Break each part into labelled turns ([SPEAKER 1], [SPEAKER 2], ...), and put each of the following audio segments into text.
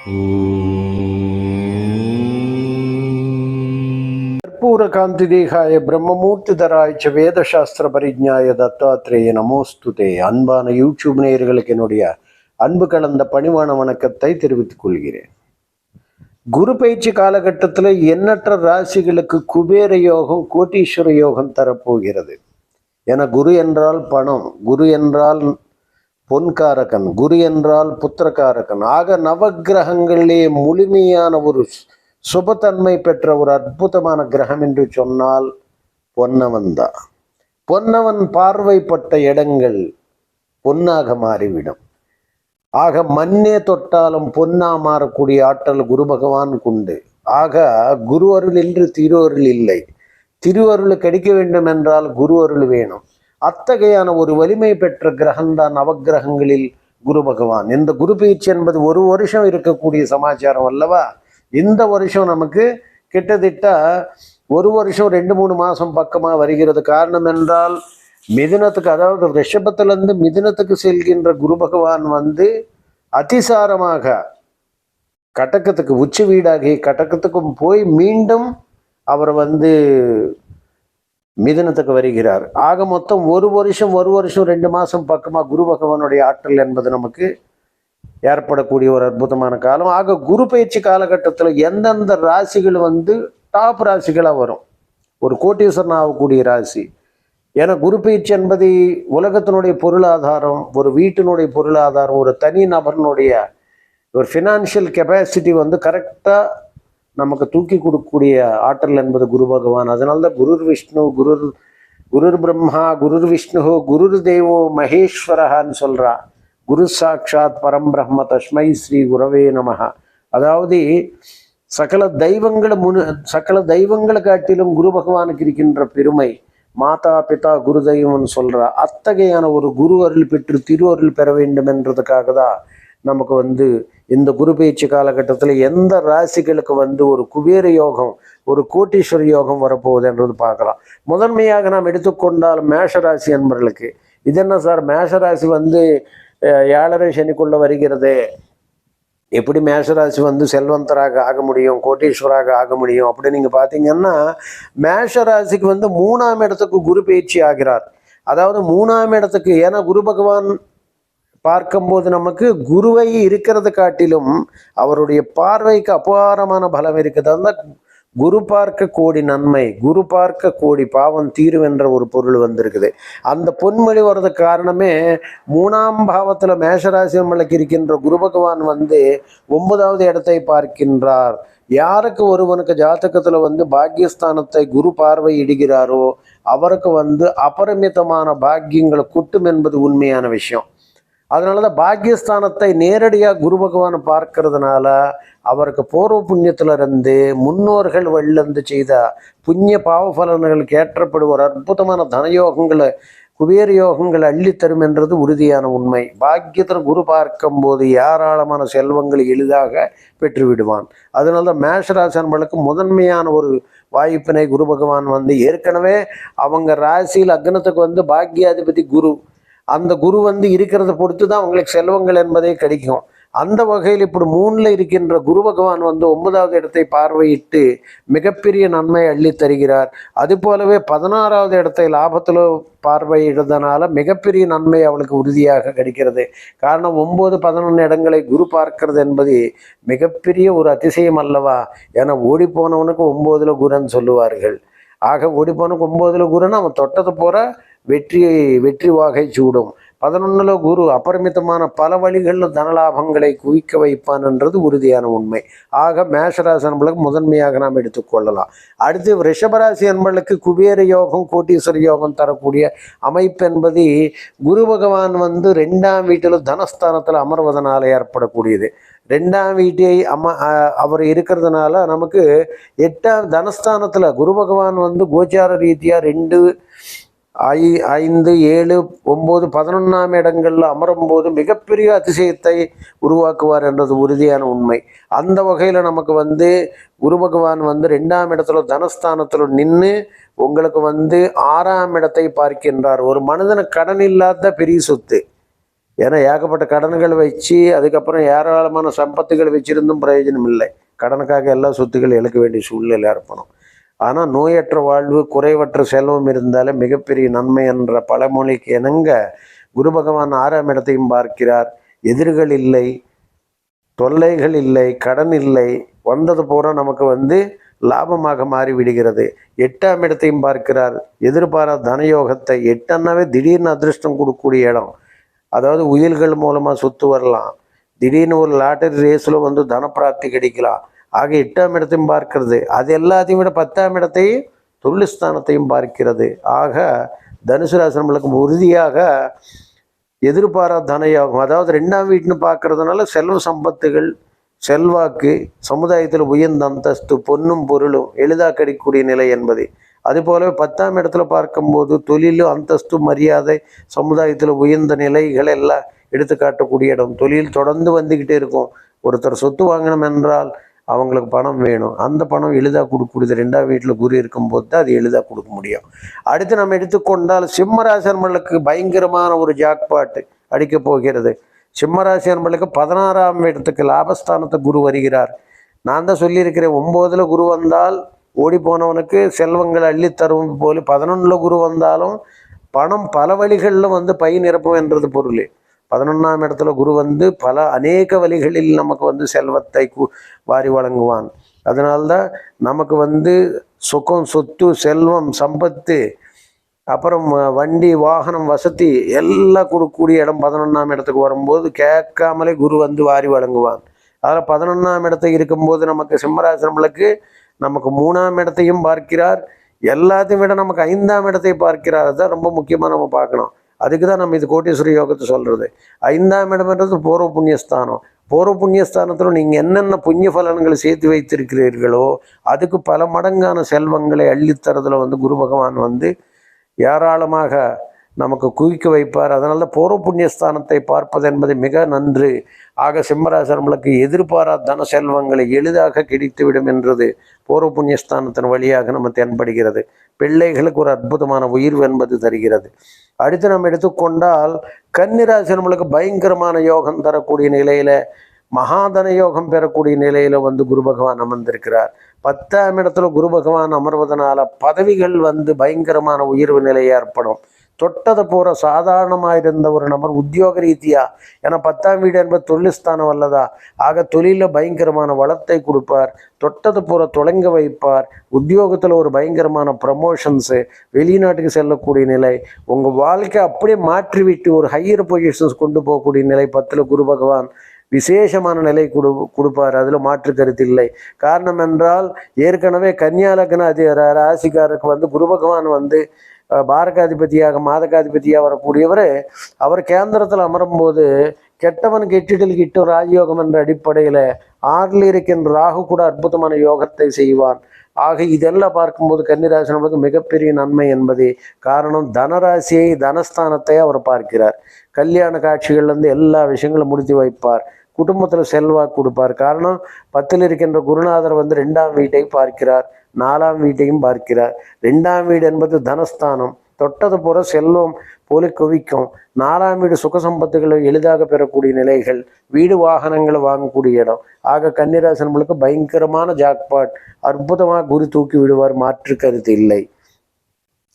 [SPEAKER 1] கற்பூரகாந்தி தேகாய பிரம்மமூர்த்திதராய்ச்ச வேதசாஸ்திர பரிஜாய தத்தாத்ரேய நமோஸ்துதே அன்பான யூடியூப் நேயர்களுக்கு என்னுடைய அன்பு கலந்த பணிவான வணக்கத்தை தெரிவித்துக் கொள்கிறேன். குரு பயிற்சி காலகட்டத்தில் எண்ணற்ற ராசிகளுக்கு குபேர யோகம் கோட்டீஸ்வர யோகம் தரப்போகிறது. என குரு என்றால் பணம் குரு என்றால் பொன்காரகன் குரு என்றால் புத்திரகாரகன். ஆக நவக்கிரகங்களிலே முழுமையான ஒரு சுபத்தன்மை பெற்ற ஒரு அற்புதமான கிரகம் என்று சொன்னால் பொன்னவன் தான் பொன்னவன் பார்வைப்பட்ட இடங்கள் பொன்னாக மாறிவிடும். ஆக மண்ணே தொட்டாலும் பொன்னா மாறக்கூடிய ஆற்றல் குரு பகவான் கொண்டு ஆக குரு அருள் என்று திருவருள் இல்லை. திருவருள் கிடைக்க வேண்டும் என்றால் குரு அருள் வேணும். அத்தகையான ஒரு வலிமை பெற்ற கிரகம்தான் நவக்கிரகங்களில் குரு பகவான். இந்த குரு பயிற்சி என்பது ஒரு வருஷம் இருக்கக்கூடிய சமாச்சாரம் அல்லவா? இந்த வருஷம் நமக்கு கிட்டத்தட்ட ஒரு வருஷம் ரெண்டு மூணு மாதம் பக்கமாக வருகிறது. காரணம் என்றால் மிதினத்துக்கு அதாவது ரிஷபத்திலிருந்து மிதினத்துக்கு செல்கின்ற குரு பகவான் வந்து அதிசாரமாக கட்டக்கத்துக்கு உச்சி வீடாகி கட்டக்கத்துக்கும் போய் மீண்டும் அவர் வந்து மிதனத்துக்கு வருகிறார். ஆக மொத்தம் ஒரு வருஷம் ஒரு வருஷம் ரெண்டு மாதம் பக்கமாக குரு பகவானுடைய ஆற்றல் என்பது நமக்கு ஏற்படக்கூடிய ஒரு அற்புதமான காலம். ஆக குரு பயிற்சி காலகட்டத்தில் எந்தெந்த ராசிகள் வந்து டாப் ராசிகளாக வரும்? ஒரு கோட்டீஸ்வரன் ஆகக்கூடிய ராசி. ஏன்னா குரு பயிற்சி என்பது உலகத்தினுடைய பொருளாதாரம் ஒரு வீட்டினுடைய பொருளாதாரம் ஒரு தனி நபர்னுடைய ஒரு ஃபினான்ஷியல் கெப்பாசிட்டி வந்து கரெக்டாக நமக்கு தூக்கி கொடுக்கக்கூடிய ஆற்றல் என்பது குரு பகவான். அதனால தான் குருர் விஷ்ணு குருர் குருர் பிரம்மா குருர் விஷ்ணு குருர் தேவோ மகேஸ்வரஹான்னு சொல்கிறா குரு சாட்சாத் பரம்பிரம்ம தஸ்மை ஸ்ரீ குரவே நமகா அதாவது சகல தெய்வங்களை முனு சகல தெய்வங்களை காட்டிலும் குரு பகவானுக்கு இருக்கின்ற பெருமை மாதா பிதா குரு தெய்வம்னு சொல்கிறா அத்தகையான ஒரு குரு அருள் பெற்று திரு அருள் பெற வேண்டும் என்றதுக்காக தான் நமக்கு வந்து இந்த குரு பயிற்சி காலகட்டத்தில் எந்த ராசிகளுக்கு வந்து ஒரு குபேர யோகம் ஒரு கோட்டீஸ்வர யோகம் வரப்போகுது என்றது பார்க்கலாம். முதன்மையாக நாம் எடுத்துக்கொண்டால் மேஷராசி என்பவர்களுக்கு இது என்ன சார்? மேஷ ராசி வந்து ஏழரை சனிக்குள்ள வருகிறது. எப்படி மேஷராசி வந்து செல்வந்தராக ஆக முடியும் கோட்டீஸ்வராக ஆக முடியும் அப்படி நீங்கள் பார்த்தீங்கன்னா மேஷராசிக்கு வந்து மூணாம் இடத்துக்கு குரு பயிற்சி ஆகிறார். அதாவது மூணாம் இடத்துக்கு ஏன்னா குரு பகவான் பார்க்கும்போது நமக்கு குருவை இருக்கிறது காட்டிலும் அவருடைய பார்வைக்கு அபாரமான பலம் இருக்குது. அதுதான் குரு பார்க்க கோடி நன்மை குரு பார்க்க கோடி பாவம் தீருவென்ற என்ற ஒரு பொருள் வந்திருக்குது. அந்த பொன்மொழி வர்றதுக்கு காரணமே மூணாம் பாவத்தில் மேஷராசி நம்மளுக்கு இருக்கின்ற குரு பகவான் வந்து ஒன்பதாவது இடத்தை பார்க்கின்றார். யாருக்கு ஒருவனுக்கு ஜாதகத்தில் வந்து பாக்கியஸ்தானத்தை குரு பார்வை இடுகிறாரோ அவருக்கு வந்து அபரிமிதமான பாக்கியங்களை குட்டும் என்பது உண்மையான விஷயம். அதனால தான் பாக்கியஸ்தானத்தை நேரடியாக குரு பகவான் பார்க்கறதுனால அவருக்கு பூர்வ புண்ணியத்துல இருந்து முன்னோர்கள் வழியிலிருந்து செய்த புண்ணிய பாவ பலன்களுக்கு ஏற்றப்படும் ஒரு அற்புதமான தனயோகங்களை குபேர யோகங்கள் அள்ளித்தரும் என்றது உறுதியான உண்மை. பாக்கியத்தில் குரு பார்க்கும் போது ஏராளமான செல்வங்களை எளிதாக பெற்று விடுவான் அதனால தான் மேஷராசி அன்பர்களுக்கு முதன்மையான ஒரு வாய்ப்பினை குரு பகவான் வந்து ஏற்கனவே அவங்க ராசியில் அக்னத்துக்கு வந்து பாக்கியாதிபதி குரு. அந்த குரு வந்து இருக்கிறத பொறுத்து தான் அவங்களுக்கு செல்வங்கள் என்பதே கிடைக்கும். அந்த வகையில் இப்படி மூணில் இருக்கின்ற குரு பகவான் வந்து ஒன்பதாவது இடத்தை பார்வையிட்டு மிகப்பெரிய நன்மை அள்ளி தருகிறார். அது போலவே பதினாறாவது இடத்தை லாபத்தில் பார்வையிடுறதுனால மிகப்பெரிய நன்மை அவளுக்கு உறுதியாக கிடைக்கிறது. காரணம் ஒம்பது பதினொன்று இடங்களை குரு பார்க்கிறது என்பது மிகப்பெரிய ஒரு அதிசயம் அல்லவா? ஏன்னா ஓடி போனவனுக்கு ஒம்போதுல குருன்னு சொல்லுவார்கள். ஆக ஓடி போனவனுக்கு ஒம்போதுல குருன்னு அவன் தொட்டது போகிற வெற்றி வெற்றி வாகை சூடும். பதினொன்னுல குரு அபரிமிதமான பல வழிகளில் தனலாபங்களை குவிக்க வைப்பான் என்றது உறுதியான உண்மை. ஆக மேஷராசி அன்பர்களுக்கு முதன்மையாக நாம் எடுத்துக்கொள்ளலாம் அடுத்து ரிஷபராசி அன்பளுக்கு குபேர யோகம் கோட்டீஸ்வர யோகம் தரக்கூடிய அமைப்பு என்பது குரு பகவான் வந்து ரெண்டாம் வீட்டில் தனஸ்தானத்தில் அமர்வதனால் ஏற்படக்கூடியது. ரெண்டாம் வீட்டை அம்மா அவர் இருக்கிறதுனால நமக்கு எட்டாம் தனஸ்தானத்தில் குரு பகவான் வந்து கோச்சார ரீதியாக ரெண்டு ஐ ஐந்து ஏழு ஒம்பது பதினொன்றாம் இடங்களில் அமரும்போது மிகப்பெரிய அதிசயத்தை உருவாக்குவார் என்றது உறுதியான உண்மை. அந்த வகையில் நமக்கு வந்து குரு பகவான் வந்து ரெண்டாம் இடத்துல தனஸ்தானத்தில் நின்று உங்களுக்கு வந்து ஆறாம் இடத்தை பார்க்கின்றார். ஒரு மனிதனுக்கு கடன் இல்லாத பெரிய சொத்து. ஏன்னா ஏகப்பட்ட கடன்கள் வச்சு அதுக்கப்புறம் ஏராளமான சம்பத்துகள் வச்சிருந்தும் பிரயோஜனம் இல்லை கடனுக்காக எல்லா சொத்துக்கள் இழக்க வேண்டிய சூழ்நிலை ஏற்படும் ஆனால் நோயற்ற வாழ்வு குறைவற்ற செல்வம் இருந்தாலே மிகப்பெரிய நன்மை என்ற பழமொழிக்கு இணங்க குரு பகவான் ஆறாம் இடத்தையும் பார்க்கிறார். எதிர்கள் இல்லை தொல்லைகள் இல்லை கடன் இல்லை. வந்தது பூரா நமக்கு வந்து லாபமாக மாறிவிடுகிறது. எட்டாம் இடத்தையும் பார்க்கிறார். எதிர்பாராத தனயோகத்தை. எட்டன்னாவே திடீர்னு அதிர்ஷ்டம் கொடுக்கக்கூடிய இடம். அதாவது உயிர்கள் மூலமாக சொத்து வரலாம். திடீர்னு ஒரு லாட்டரி ரேஸில் வந்து தனப்பிராப்தி கிடைக்கலாம். ஆக எட்டாம் இடத்தையும் பார்க்கிறது. அது எல்லாத்தையும் விட பத்தாம் இடத்தையும் தொழில்ஸ்தானத்தையும் பார்க்கிறது. ஆக தனுசு ராசனங்களுக்கு உறுதியாக எதிர்பாரா தனயோகம். அதாவது ரெண்டாம் வீட்டுன்னு பார்க்கறதுனால செல்வ சம்பத்துகள் செல்வாக்கு சமுதாயத்தில் உயர்ந்த அந்தஸ்து பொன்னும் பொருளும் எளிதாக கிடைக்கக்கூடிய நிலை என்பது. அதுபோலவே பத்தாம் இடத்துல பார்க்கும்போது தொழில் அந்தஸ்து மரியாதை சமுதாயத்தில் உயர்ந்த நிலைகள் எல்லாம் எடுத்து காட்டக்கூடிய இடம். தொழில் தொடர்ந்து வந்துக்கிட்டே இருக்கும். ஒருத்தர் சொத்து வாங்கணும் என்றால் அவங்களுக்கு பணம் வேணும். அந்த பணம் எளிதாக கொடுக்கக்கூடியது ரெண்டாம் வீட்டில் குரு இருக்கும்போது தான் அது எளிதாக கொடுக்க முடியும். அடுத்து நம்ம எடுத்துக்கொண்டால் சிம்மராசன்மலுக்கு பயங்கரமான ஒரு ஜாக்பாட்டு அடிக்கப் போகிறது. சிம்மராசி அன்பர்களுக்கு பதினாறாம் இடத்துக்கு லாபஸ்தானத்தை குரு வருகிறார். நான் தான் சொல்லியிருக்கிறேன் ஒம்போதில் குரு வந்தால் ஓடி போனவனுக்கு செல்வங்கள் அள்ளித் தரும் போல பதினொன்றில் குரு வந்தாலும் பணம் பல வழிகளில் வந்து பை நிரப்பும் என்றது பொருள். பதினொன்றாம் இடத்துல குரு வந்து பல அநேக வழிகளில் நமக்கு வந்து செல்வத்தை கு வாரி வழங்குவான். அதனால்தான் நமக்கு வந்து சுகம் சொத்து செல்வம் சம்பத்து அப்புறம் வண்டி வாகனம் வசதி எல்லாம் கொடுக்கக்கூடிய இடம் பதினொன்றாம் இடத்துக்கு வரும்போது கேட்காமலே குரு வந்து வாரி வழங்குவான். அதில் பதினொன்றாம் இடத்துக்கு இருக்கும்போது நமக்கு சிம்மராசிரமளுக்கு நமக்கு மூணாம் இடத்தையும் பார்க்கிறார். எல்லாத்தையும் விட நமக்கு ஐந்தாம் இடத்தை பார்க்கிறார். தான் ரொம்ப முக்கியமாக நம்ம பார்க்கணும். அதுக்கு தான் நம்ம இது கோட்டீஸ்வரி யோகத்தை சொல்கிறது ஐந்தாம் இடம்ன்றது பூர்வ புண்ணியஸ்தானம். பூர்வ புண்ணியஸ்தானத்தில் நீங்கள் என்னென்ன புண்ணிய பலன்களை சேர்த்து வைத்திருக்கிறீர்களோ அதுக்கு பல மடங்கான செல்வங்களை அள்ளித்தரதுல வந்து குரு பகவான் வந்து ஏராளமாக நமக்கு குவிக்க வைப்பார். அதனால பூர்வ புண்ணியஸ்தானத்தை பார்ப்பது என்பது மிக நன்று. ஆக சிம்மராசனங்களுக்கு எதிர்பாரா தன செல்வங்களை எளிதாக கிடைத்துவிடும் என்றது பூர்வ புண்ணியஸ்தானத்தின் வழியாக நம்ம தென்படுகிறது. பிள்ளைகளுக்கு ஒரு அற்புதமான உயிர்வு என்பது தருகிறது. அடுத்து நம்ம எடுத்துக்கொண்டால் கன்னிராசி நம்மளுக்கு பயங்கரமான யோகம் தரக்கூடிய நிலையில மகாதன யோகம் பெறக்கூடிய நிலையில வந்து குரு பகவான் அமர்ந்திருக்கிறார். பத்தாம் இடத்துல குரு பகவான் அமர்வதனால பதவிகள் வந்து பயங்கரமான உயர்வு நிலை ஏற்படும். தொட்டதை போகிற சாதாரணமாக இருந்த ஒரு நபர் உத்தியோக ரீதியா ஏன்னா பத்தாம் வீடு என்பது தொழில்ஸ்தானம் அல்லதா? ஆக தொழிலில் பயங்கரமான வளத்தை கொடுப்பார். தொட்டது போகிற தொடங்க வைப்பார். உத்தியோகத்தில் ஒரு பயங்கரமான ப்ரமோஷன்ஸு வெளிநாட்டுக்கு செல்லக்கூடிய நிலை. உங்கள் வாழ்க்கை அப்படியே மாற்றிவிட்டு ஒரு ஹையர் பொசிஷன்ஸ் கொண்டு போகக்கூடிய நிலை பத்தில் குரு பகவான் விசேஷமான நிலை கொடு கொடுப்பார். அதில் மாற்று கருத்து இல்லை. காரணம் என்றால் ஏற்கனவே கன்னியா லக்ன அதி ராசிக்காருக்கு ராசிக்காரருக்கு வந்து குரு பகவான் வந்து பாரகாதிபதியாக மாதகாதிபதியாக வரக்கூடியவர் அவர் கேந்திரத்தில் அமரும்போது கெட்டவன் கெட்டிடில் கிட்டும் ராஜயோகம் என்ற அடிப்படையில் ஆறில் இருக்கின்ற ராகு கூட அற்புதமான யோகத்தை செய்வான் ஆக இதெல்லாம் பார்க்கும்போது கன்னிராசி நமக்கு மிகப்பெரிய நன்மை என்பது காரணம். தனராசியை தனஸ்தானத்தை அவர் பார்க்கிறார். கல்யாண காட்சிகள்லேருந்து எல்லா விஷயங்களும் முடித்து வைப்பார். குடும்பத்தில் செல்வாக்கு கொடுப்பார். காரணம் பத்தில் இருக்கின்ற குருநாதர் வந்து ரெண்டாம் வீட்டை பார்க்கிறார். நாலாம் வீட்டையும் பார்க்கிறார். ரெண்டாம் வீடு என்பது தனஸ்தானம். தொட்டது போல செல்வம் போல குவிக்கும். நாலாம் வீடு சுக சம்பத்துகளை எளிதாக பெறக்கூடிய நிலைகள். வீடு வாகனங்களை வாங்கக்கூடிய இடம். ஆக கன்னிராசனங்களுக்கு பயங்கரமான ஜாக்பாட். அற்புதமாக குரு தூக்கி விடுவார். மாற்று கருத்து இல்லை.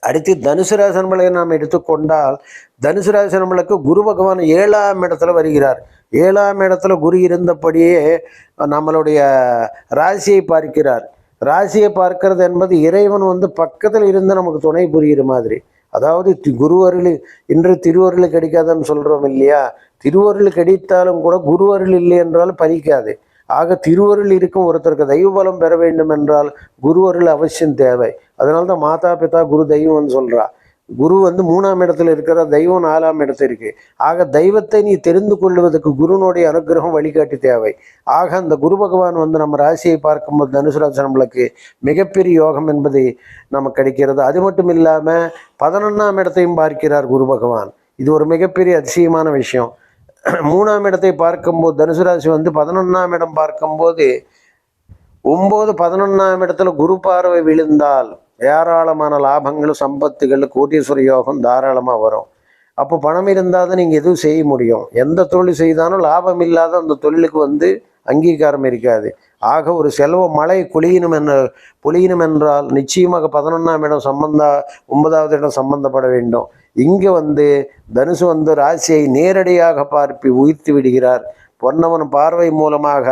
[SPEAKER 1] அடுத்து தனுசு ராசனமலை நாம் எடுத்துக்கொண்டால் தனுசு ராசனமலுக்கு குரு பகவான் ஏழாம் இடத்துல வருகிறார். ஏழாம் இடத்துல குரு இருந்தபடியே நம்மளுடைய ராசியை பார்க்கிறார். ராசியை பார்க்கறது என்பது இறைவன் வந்து பக்கத்தில் இருந்து நமக்கு துணை புரிகிற மாதிரி. அதாவது குரு அருள் இன்று திருவருள் கிடைக்காதுன்னு சொல்கிறோம் இல்லையா? திருவருள் கிடைத்தாலும் கூட குரு அருள் இல்லை என்றாலும் பறிக்காது ஆக திருவருள் இருக்கும் ஒருத்தருக்கு தெய்வ பலம் பெற வேண்டும் என்றால் குரு அருள் அவசியம் தேவை. அதனால தான் மாதா பிதா குரு தெய்வம்னு சொல்கிறா குரு வந்து மூணாம் இடத்துல இருக்கிற தெய்வம் நாலாம் இடத்துல இருக்கு. ஆக தெய்வத்தை நீ தெரிந்து கொள்வதற்கு குருனுடைய அனுகிரகம் வழிகாட்டி தேவை. ஆக அந்த குரு பகவான் வந்து நம்ம ராசியை பார்க்கும்போது தனுசுராசி நம்மளுக்கு மிகப்பெரிய யோகம் என்பது நமக்கு கிடைக்கிறது. அது மட்டும் இல்லாமல் பதினொன்றாம் இடத்தையும் பார்க்கிறார் குரு பகவான். இது ஒரு மிகப்பெரிய அதிசயமான விஷயம். மூணாம் இடத்தை பார்க்கும்போது தனுசு ராசி வந்து பதினொன்றாம் இடம் பார்க்கும்போது ஒம்பது பதினொன்றாம் இடத்துல குரு பார்வை விழுந்தால் ஏராளமான லாபங்களும் சம்பத்துகள் கோட்டீஸ்வர யோகம் தாராளமாக வரும். அப்போ பணம் இருந்தால் தான் நீங்கள் எதுவும் செய்ய முடியும். எந்த தொழில் செய்தாலும் லாபம் இல்லாத அந்த தொழிலுக்கு வந்து அங்கீகாரம் இருக்காது. ஆக ஒரு செல்வ மழை பொழியணும் என்ற பொழியணும் என்றால் நிச்சயமாக பதினொன்றாம் இடம் சம்பந்தா ஒன்பதாவது இடம் சம்பந்தப்பட வேண்டும். இங்கே வந்து தனுசு வந்து ராசியை நேரடியாக பார்ப்பி உயிர்த்து விடுகிறார். பொன்னவன் பார்வை மூலமாக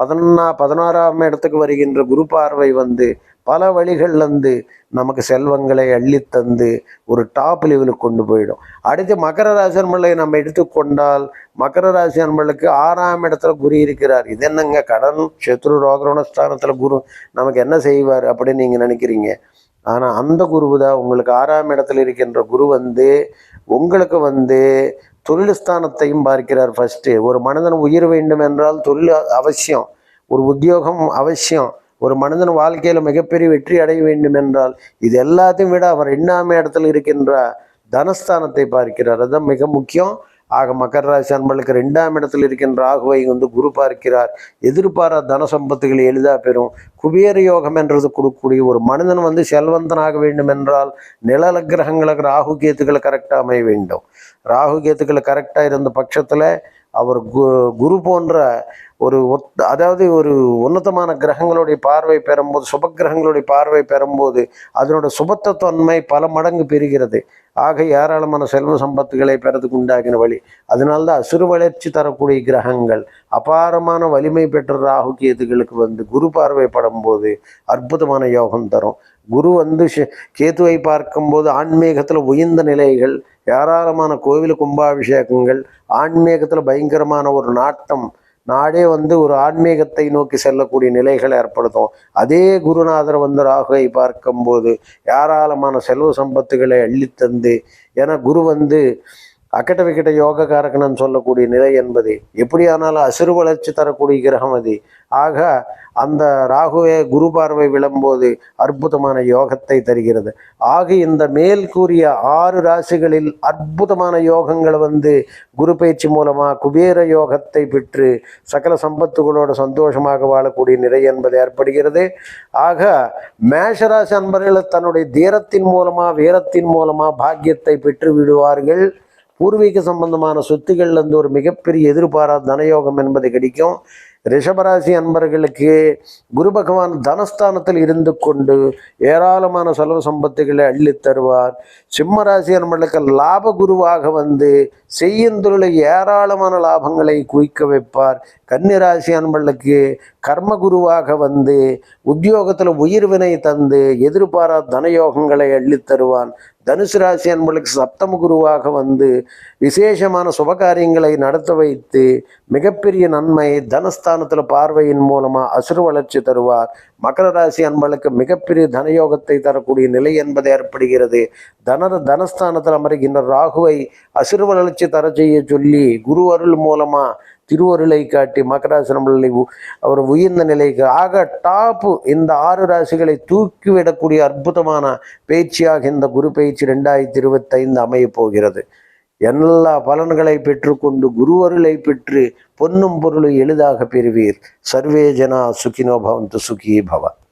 [SPEAKER 1] பதினொன்னா பதினாறாம் இடத்துக்கு வருகின்ற குரு பார்வை வந்து பல வழிகள்லேருந்து நமக்கு செல்வங்களை அள்ளித் தந்து ஒரு டாப் லெவலுக்கு கொண்டு போயிடும். அடுத்து மகர ராசி அன்பர்களை நம்ம எடுத்துக்கொண்டால் மகர ராசி அன்பர்களுக்கு ஆறாம் இடத்துல குரு இருக்கிறார். இது என்னங்க? கடன் சத்ரு ரோகரோண ஸ்தானத்தில் குரு நமக்கு என்ன செய்வார் அப்படின்னு நீங்கள் நினைக்கிறீங்க? ஆனால் அந்த குரு தான் உங்களுக்கு ஆறாம் இடத்துல இருக்கின்ற குரு வந்து உங்களுக்கு வந்து தொழில் ஸ்தானத்தையும் பார்க்கிறார் ஃபஸ்ட்டு ஒரு மனிதன் உயிர் வேண்டும் என்றால் தொழில் அவசியம். ஒரு உத்தியோகம் அவசியம். ஒரு மனிதன் வாழ்க்கையில் மிகப்பெரிய வெற்றி அடைய வேண்டும் என்றால் இது எல்லாத்தையும் விட அவர் எண்ணாம இடத்துல இருக்கின்ற தனஸ்தானத்தை பார்க்கிறார். அதுதான் மிக முக்கியம். ஆக மகர ராசி அன்பளுக்கு ரெண்டாம் இடத்தில் இருக்கின்ற ராகுவை வந்து குரு பார்க்கிறார். எதிர்பாரா தன சம்பத்துகளை எளிதாக பெறும். குபேர யோகம் என்றது கொடுக்கக்கூடிய ஒரு மனிதன் வந்து செல்வந்தனாக வேண்டும் என்றால் நிழல கிரகங்களுக்கு ராகு கேத்துக்களை கரெக்டாக அமைய வேண்டும். ராகு கேத்துக்களை கரெக்டாக இருந்த பட்சத்தில் அவர் கு குரு போன்ற ஒரு ஒத் அதாவது ஒரு உன்னதமான கிரகங்களுடைய பார்வை பெறும்போது சுப கிரகங்களுடைய பார்வை பெறும்போது அதனோட சுபத்தன்மை பல மடங்கு பெறுகிறது. ஆக ஏராளமான செல்வ சம்பத்துகளை பெறதுக்கு உண்டாகின வழி. அதனால்தான் அசுறு வளர்ச்சி தரக்கூடிய கிரகங்கள் அபாரமான வலிமை பெற்ற ராகு கேதுகளுக்கு வந்து குரு பார்வை படும்போது அற்புதமான யோகம் தரும். குரு வந்து ஷ- கேதுவை பார்க்கும்போது ஆன்மீகத்தில் உயர்ந்த நிலைகள் ஏராளமான கோவில் கும்பாபிஷேகங்கள் ஆன்மீகத்தில் பயங்கரமான ஒரு நாட்டம் நாடே வந்து ஒரு ஆன்மீகத்தை நோக்கி செல்லக்கூடிய நிலைகள் ஏற்படுத்தும். அதே குருநாதர் வந்து ராகுவை பார்க்கும்போது ஏராளமான செல்வ சம்பத்துகளை அள்ளித்தந்து ஏன்னா குரு வந்து அக்கட்ட விக்கட்ட யோகக்காரகனன்னு சொல்லக்கூடிய நிலை என்பது எப்படியானாலும் அசுறு வளர்ச்சி தரக்கூடிய கிரகம் அது. ஆக அந்த ராகுவே குரு பார்வை விழும்போது அற்புதமான யோகத்தை தருகிறது. ஆக இந்த மேல் கூறிய ஆறு ராசிகளில் அற்புதமான யோகங்கள் வந்து குரு பயிற்சி மூலமாக குபேர யோகத்தை பெற்று சகல சம்பத்துகளோட சந்தோஷமாக வாழக்கூடிய நிலை என்பது ஏற்படுகிறது. ஆக மேஷராசி அன்பர்கள் தன்னுடைய தீரத்தின் மூலமாக வீரத்தின் மூலமாக பாக்கியத்தை பெற்று விடுவார்கள். பூர்வீக சம்பந்தமான சொத்துக்கள்ல வந்து ஒரு மிகப்பெரிய எதிர்பாராத தனயோகம் என்பது கிடைக்கும். ரிஷபராசி அன்பர்களுக்கு குரு பகவான் தனஸ்தானத்தில் இருந்து கொண்டு ஏராளமான செலவு சம்பத்துகளை அள்ளித் தருவார். சிம்மராசி அன்பர்களுக்கு லாப குருவாக வந்து செய்யும் தொழிலை ஏராளமான லாபங்களை குவிக்க வைப்பார். கன்னிராசி அன்பர்களுக்கு கர்ம குருவாக வந்து உத்தியோகத்தில் உயிர்வினை தந்து எதிர்பாராத தனயோகங்களை அள்ளித் தருவான். தனுசு ராசி அன்பர்களுக்கு சப்தம குருவாக வந்து விசேஷமான சுபகாரியங்களை நடத்த வைத்து மிகப்பெரிய நன்மை தனஸ்தானத்தில் பார்வையின் மூலமாக அசுர வளர்ச்சி தருவார். மகர ராசி அன்பர்களுக்கு மிகப்பெரிய தனயோகத்தை தரக்கூடிய நிலை என்பது ஏற்படுகிறது. தனர தனஸ்தானத்தில் அமருகின்ற ராகுவை அசிறு வளர்ச்சி தர செய்ய சொல்லி குரு அருள் மூலமாக திருவருளை காட்டி மகராசிரமலை அவர் உயர்ந்த நிலைக்கு ஆக டாப்பு இந்த ஆறு ராசிகளை தூக்கிவிடக்கூடிய அற்புதமான பேச்சியாக இந்த குரு பயிற்சி ரெண்டாயிரத்தி இருபத்தைந்து அமையப் போகிறது. எல்லா பலன்களை பெற்றுக்கொண்டு குருவருளை பெற்று பொன்னும் பொருளும் எளிதாக பெறுவீர். சர்வே ஜனா சுகினோ பவந்து சுகி பவ.